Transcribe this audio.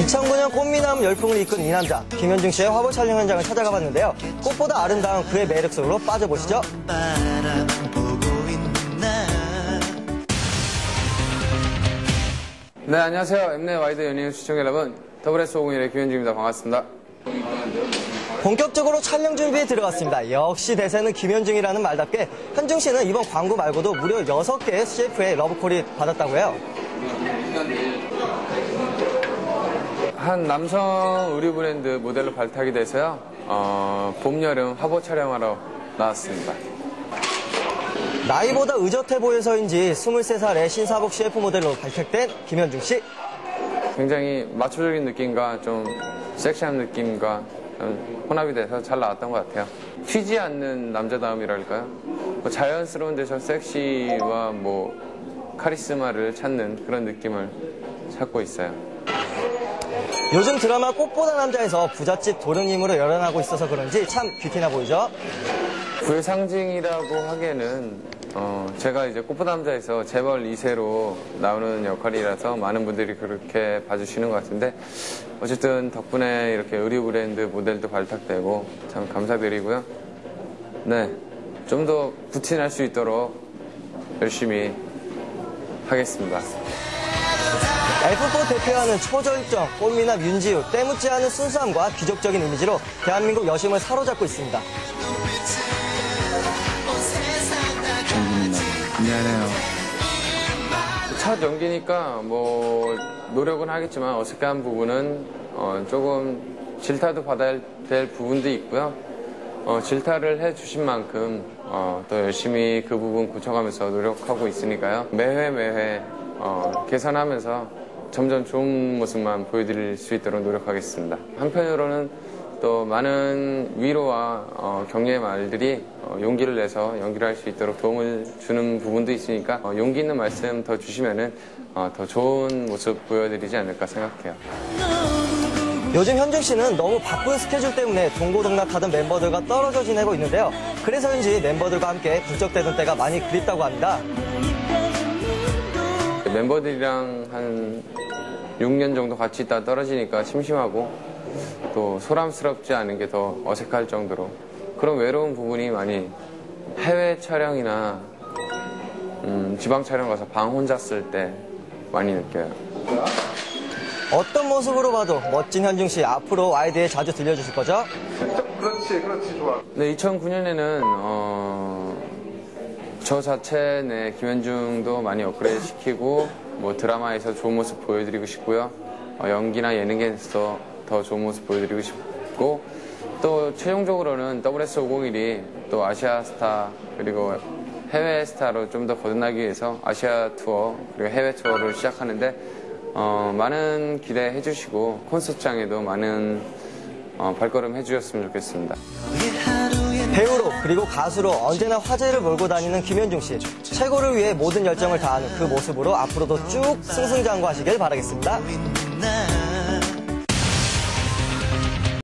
2009년 꽃미남 열풍을 이끈 이 남자 김현중 씨의 화보 촬영 현장을 찾아가 봤는데요. 꽃보다 아름다운 그의 매력 속으로 빠져보시죠. 네, 안녕하세요. 엠넷 와이드 연예인 시청자 여러분. WS501의 김현중입니다. 반갑습니다. 본격적으로 촬영 준비에 들어갔습니다. 역시 대세는 김현중이라는 말답게 현중 씨는 이번 광고 말고도 무려 6개의 CF의 러브콜이 받았다고요. 한 남성 의류 브랜드 모델로 발탁이 돼서요. 어, 봄, 여름 화보 촬영하러 나왔습니다. 나이보다 의젓해 보여서인지 23살의 신사복 CF 모델로 발탁된 김현중 씨. 굉장히 마초적인 느낌과 좀 섹시한 느낌과 좀 혼합이 돼서 잘 나왔던 것 같아요. 튀지 않는 남자다움이랄까요? 뭐 자연스러운 데서 섹시와 뭐 카리스마를 찾는 그런 느낌을 찾고 있어요. 요즘 드라마 꽃보다 남자에서 부잣집 도련님으로 열연하고 있어서 그런지 참 뷰티나 보이죠? 부의 상징이라고 하기에는 어, 제가 이제 꽃보다 남자에서 재벌 2세로 나오는 역할이라서 많은 분들이 그렇게 봐주시는 것 같은데 어쨌든 덕분에 이렇게 의류 브랜드 모델도 발탁되고 참 감사드리고요. 네, 좀 더 부틴할 수 있도록 열심히 하겠습니다. F4 대표하는 초절정, 꽃미남 윤지우, 때묻지 않은 순수함과 기적적인 이미지로 대한민국 여심을 사로잡고 있습니다. 미안해요. 첫 연기니까 뭐 노력은 하겠지만 어색한 부분은 어, 조금 질타도 받아야 될 부분도 있고요. 어, 질타를 해주신 만큼 어, 더 열심히 그 부분 고쳐가면서 노력하고 있으니까요. 매회 매회 어, 개선하면서 점점 좋은 모습만 보여드릴 수 있도록 노력하겠습니다. 한편으로는 또 많은 위로와 어, 격려의 말들이 어, 용기를 내서 연기를 할 수 있도록 도움을 주는 부분도 있으니까 어, 용기 있는 말씀 더 주시면은 어, 더 좋은 모습 보여드리지 않을까 생각해요. 요즘 현중 씨는 너무 바쁜 스케줄 때문에 동고동락하던 멤버들과 떨어져 지내고 있는데요. 그래서인지 멤버들과 함께 북적대던 때가 많이 그립다고 합니다. 멤버들이랑 한 6년 정도 같이 있다 떨어지니까 심심하고 또 소람스럽지 않은 게 더 어색할 정도로 그런 외로운 부분이 많이 해외 촬영이나 음, 지방 촬영 가서 방 혼자 쓸 때 많이 느껴요. 어떤 모습으로 봐도 멋진 현중 씨 앞으로 아이디에 자주 들려주실 거죠? 그렇지, 그렇지, 좋아. 네, 2009년에는 저 자체 내 김현중도 많이 업그레이드 시키고 뭐 드라마에서 좋은 모습 보여드리고 싶고요. 어, 연기나 예능에서 더 좋은 모습 보여드리고 싶고 또 최종적으로는 WS501이 또 아시아 스타 그리고 해외 스타로 좀 더 거듭나기 위해서 아시아 투어 그리고 해외 투어를 시작하는데 어, 많은 기대해 주시고 콘서트장에도 많은 어, 발걸음 해주셨으면 좋겠습니다. 배우로 그리고 가수로 언제나 화제를 몰고 다니는 김현중 씨. 최고를 위해 모든 열정을 다하는 그 모습으로 앞으로도 쭉 승승장구하시길 바라겠습니다.